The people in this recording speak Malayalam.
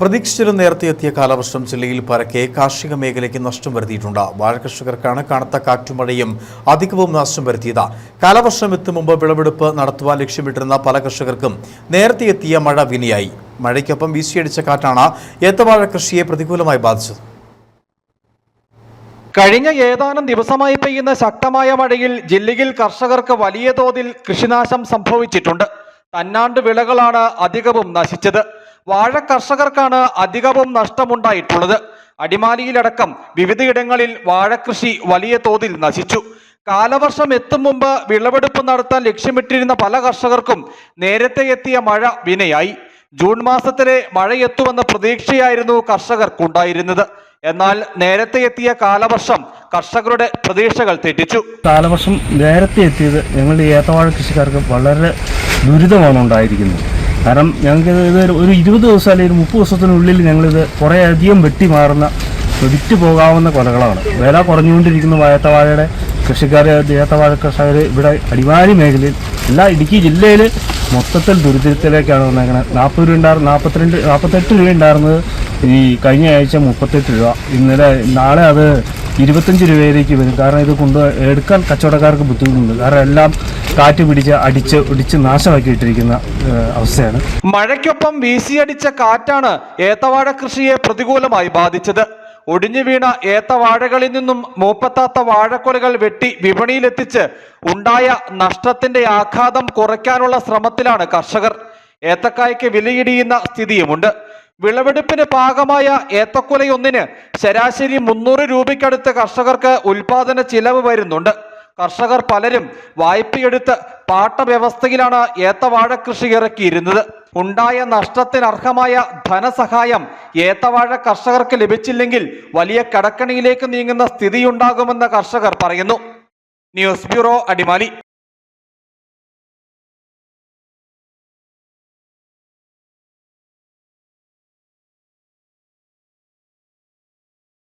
പ്രതീക്ഷിച്ചിലും നേരത്തെ എത്തിയ കാലവർഷം ജില്ലയിൽ പരക്കെ കാർഷിക മേഖലയ്ക്ക് നഷ്ടം വരുത്തിയിട്ടുണ്ട്. വാഴ കർഷകർക്കാണ് കനത്ത കാറ്റുമഴയും അധികവും നാശം വരുത്തിയത്. കാലവർഷം എത്തും മുമ്പ് വിളവെടുപ്പ് നടത്തുവാൻ ലക്ഷ്യമിട്ടിരുന്ന പല കർഷകർക്കും നേരത്തെ എത്തിയ മഴ വിനിയായി. മഴയ്ക്കൊപ്പം വീശിയടിച്ച കാറ്റാണ് ഏത്തവാഴ കൃഷിയെ പ്രതികൂലമായി ബാധിച്ചത്. കഴിഞ്ഞ ഏതാനും ദിവസമായി പെയ്യുന്ന ശക്തമായ മഴയിൽ ജില്ലയിൽ കർഷകർക്ക് വലിയ തോതിൽ കൃഷിനാശം സംഭവിച്ചിട്ടുണ്ട്. തന്നാണ്ട് വിളകളാണ് അധികവും നശിച്ചത്. വാഴ കർഷകർക്കാണ് അധികവും നഷ്ടമുണ്ടായിട്ടുള്ളത്. അടിമാലിയിലടക്കം വിവിധയിടങ്ങളിൽ വാഴകൃഷി വലിയ തോതിൽ നശിച്ചു. കാലവർഷം എത്തും മുമ്പ് വിളവെടുപ്പ് നടത്താൻ ലക്ഷ്യമിട്ടിരുന്ന പല കർഷകർക്കും നേരത്തെ എത്തിയ മഴ വിനയായി. ജൂൺ മാസത്തിലെ മഴയെത്തുമെന്ന പ്രതീക്ഷയായിരുന്നു കർഷകർക്കുണ്ടായിരുന്നത്. എന്നാൽ നേരത്തെ എത്തിയ കാലവർഷം കർഷകരുടെ പ്രതീക്ഷകൾ തെറ്റിച്ചു. കാലവർഷം നേരത്തെ എത്തിയത് ഞങ്ങളുടെ ഏത്തവാഴ കൃഷിക്കാർക്ക് വളരെ ദുരിതമാണ് ഉണ്ടായിരിക്കുന്നത്. കാരണം ഞങ്ങൾക്ക് ഇത് ഒരു ഇരുപത് ദിവസം അല്ലെങ്കിൽ ഒരു മുപ്പത് ദിവസത്തിനുള്ളിൽ ഞങ്ങളിത് കുറേ അധികം വെട്ടി മാറുന്ന വിറ്റ് പോകാവുന്ന കൊലകളാണ്. വില കുറഞ്ഞുകൊണ്ടിരിക്കുന്ന വാഴത്തവാഴയുടെ കൃഷിക്കാർ ദേഹത്തവാഴ കർഷകർ ഇവിടെ അടിമാലി മേഖലയിൽ എല്ലാ ഇടുക്കി ജില്ലയിൽ മൊത്തത്തിൽ ദുരിതത്തിലേക്കാണ് വന്നേക്കുന്നത് നാൽപ്പത് രൂപ ഉണ്ടായിരുന്നു നാൽപ്പത്തിരണ്ട് നാൽപ്പത്തെട്ട് രൂപ ഉണ്ടായിരുന്നത് ഈ കഴിഞ്ഞ ആഴ്ച മുപ്പത്തെട്ട് രൂപ. ഇന്നലെ നാളെ അത് ഇരുപത്തഞ്ച് രൂപയിലേക്ക് വരും. കാരണം ഇത് കൊണ്ട് എടുക്കാൻ കച്ചവടക്കാർക്ക് ബുദ്ധിമുട്ടുണ്ട്. കാരണം എല്ലാം കാറ്റ് പിടിച്ച് അടിച്ച് ഒടിച്ച് നാശമാക്കിയിട്ടിരിക്കുന്ന അവസ്ഥയാണ്. മഴയ്ക്കൊപ്പം വീശിയടിച്ച കാറ്റാണ് ഏത്തവാഴ കൃഷിയെ പ്രതികൂലമായി ബാധിച്ചത്. ഒടിഞ്ഞു വീണ ഏത്തവാഴകളിൽ നിന്നും മൂപ്പത്താത്ത വാഴക്കൊലകൾ വെട്ടി വിപണിയിലെത്തിച്ച് ഉണ്ടായ നഷ്ടത്തിന്റെ ആഘാതം കുറയ്ക്കാനുള്ള ശ്രമത്തിലാണ് കർഷകർ. ഏത്തക്കായ്ക്ക് വിലയിടിയുന്ന സ്ഥിതിയുമുണ്ട്. വിളവെടുപ്പിന് പാകമായ ഏത്തക്കുലയൊന്നിന് ശരാശരി മുന്നൂറ് രൂപയ്ക്കടുത്ത് കർഷകർക്ക് ഉൽപാദന ചിലവ് വരുന്നുണ്ട്. കർഷകർ പലരും വായ്പയെടുത്ത് പാട്ടവ്യവസ്ഥയിലാണ് ഏത്തവാഴ കൃഷി ഇറക്കിയിരുന്നത്. ഉണ്ടായ നഷ്ടത്തിനർഹമായ ധനസഹായം ഏത്തവാഴ കർഷകർക്ക് ലഭിച്ചില്ലെങ്കിൽ വലിയ കടക്കണിയിലേക്ക് നീങ്ങുന്ന സ്ഥിതിയുണ്ടാകുമെന്ന് കർഷകർ പറയുന്നു. News bureau Adimali.